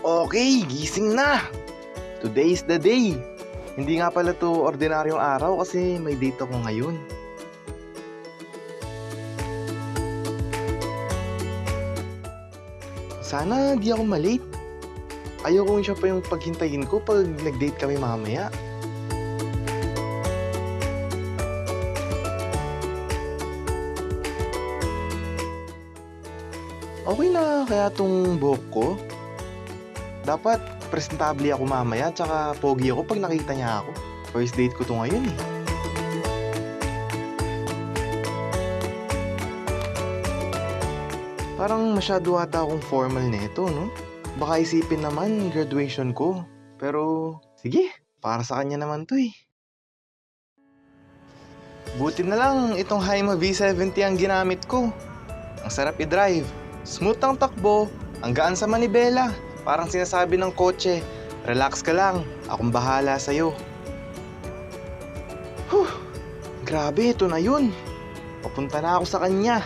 Okay, gising na! Today is the day! Hindi nga pala to ordinaryong araw kasi may date ako ngayon. Sana di ako malate. Ayoko siya pa yung paghintayin ko pag nag-date kami mamaya. Okay na kaya tong buhok ko? Dapat presentable ako mamaya tsaka pogi ako pag nakita niya ako. First date ko to ngayon eh. Parang masyado ata akong formal nito, no? Baka isipin naman graduation ko. Pero, sige, para sa kanya naman to eh. Buti na lang itong Haima V70 ang ginamit ko. Ang sarap i-drive. Smooth ang takbo, ang sa manibela. Parang sinasabi ng kotse, relax ka lang, akong bahala sa'yo. Huh, grabe, ito na yun. Papunta na ako sa kanya.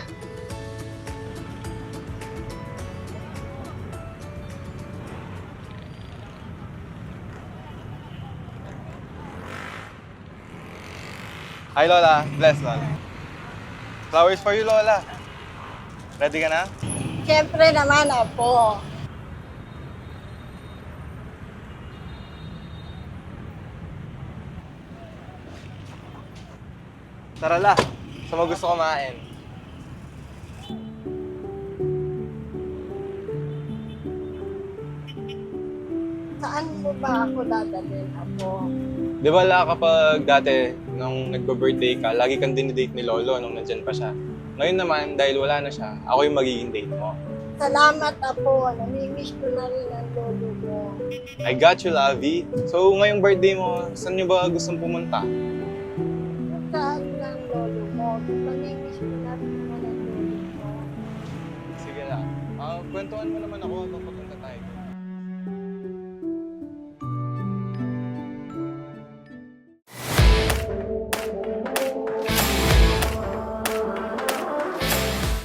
Hi, Lola. Bless, Lola. Flowers for you, Lola. Ready ka na? Siyempre naman, apo. Tara la. Sa mga gusto kumain. Saan mo ba ako dadalhin, apo? Di ba la kapag dati, nung nagbe-birthday ka, lagi kang dinidate ni Lolo nung nandyan pa siya. Ngayon naman, dahil wala na siya, ako yung magiging date mo. Salamat, apo. Namimiss ko na rin ang lolo mo. I got you, Lavi. So, ngayong birthday mo, saan nyo ba gustong pumunta? Lolo mo? Na lolo mo. Sige la. Ah, kwentuhan mo naman ako habang